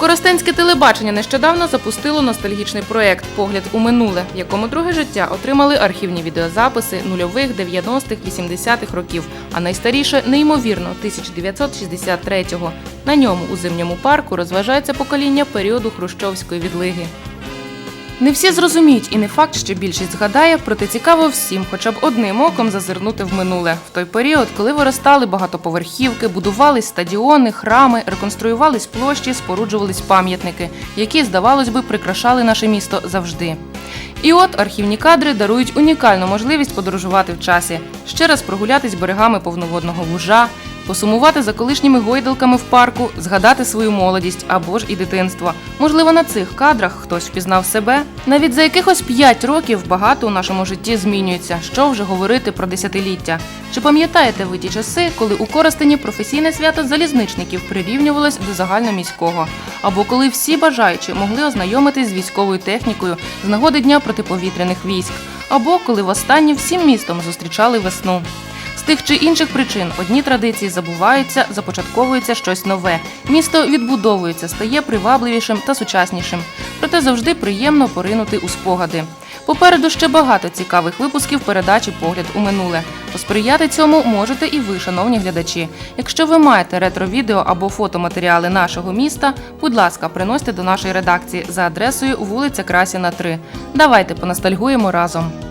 Коростенське телебачення нещодавно запустило ностальгічний проект Погляд у минуле, в якому друге життя отримали архівні відеозаписи нульових, 90-х, 80-х років, а найстаріше неймовірно 1963-го. На ньому у зимньому парку розважається покоління періоду хрущовської відлиги. Не всі зрозуміють, і не факт, що більшість згадає, проте цікаво всім, хоча б одним оком зазирнути в минуле, в той період, коли виростали багатоповерхівки, будувались стадіони, храми, реконструювались площі, споруджувались пам'ятники, які, здавалось би, прикрашали наше місто завжди. І от архівні кадри дарують унікальну можливість подорожувати в часі, ще раз прогулятись берегами повноводного вужа, посумувати за колишніми гойдалками в парку, згадати свою молодість або ж і дитинство. Можливо, на цих кадрах хтось впізнав себе. Навіть за якихось 5 років багато у нашому житті змінюється. Що вже говорити про десятиліття? Чи пам'ятаєте ви ті часи, коли у Коростені професійне свято залізничників прирівнювалось до загальноміського? Або коли всі бажаючі могли ознайомитись з військовою технікою з нагоди Дня протиповітряних військ? Або коли востаннє всім містом зустрічали весну? Тих чи інших причин одні традиції забуваються, започатковується щось нове. Місто відбудовується, стає привабливішим та сучаснішим. Проте завжди приємно поринути у спогади. Попереду ще багато цікавих випусків передачі Погляд у минуле. Посприяти цьому можете і ви, шановні глядачі. Якщо ви маєте ретро-відео або фотоматеріали нашого міста, будь ласка, приносьте до нашої редакції за адресою вулиця Красіна 3. Давайте поностальгуємо разом.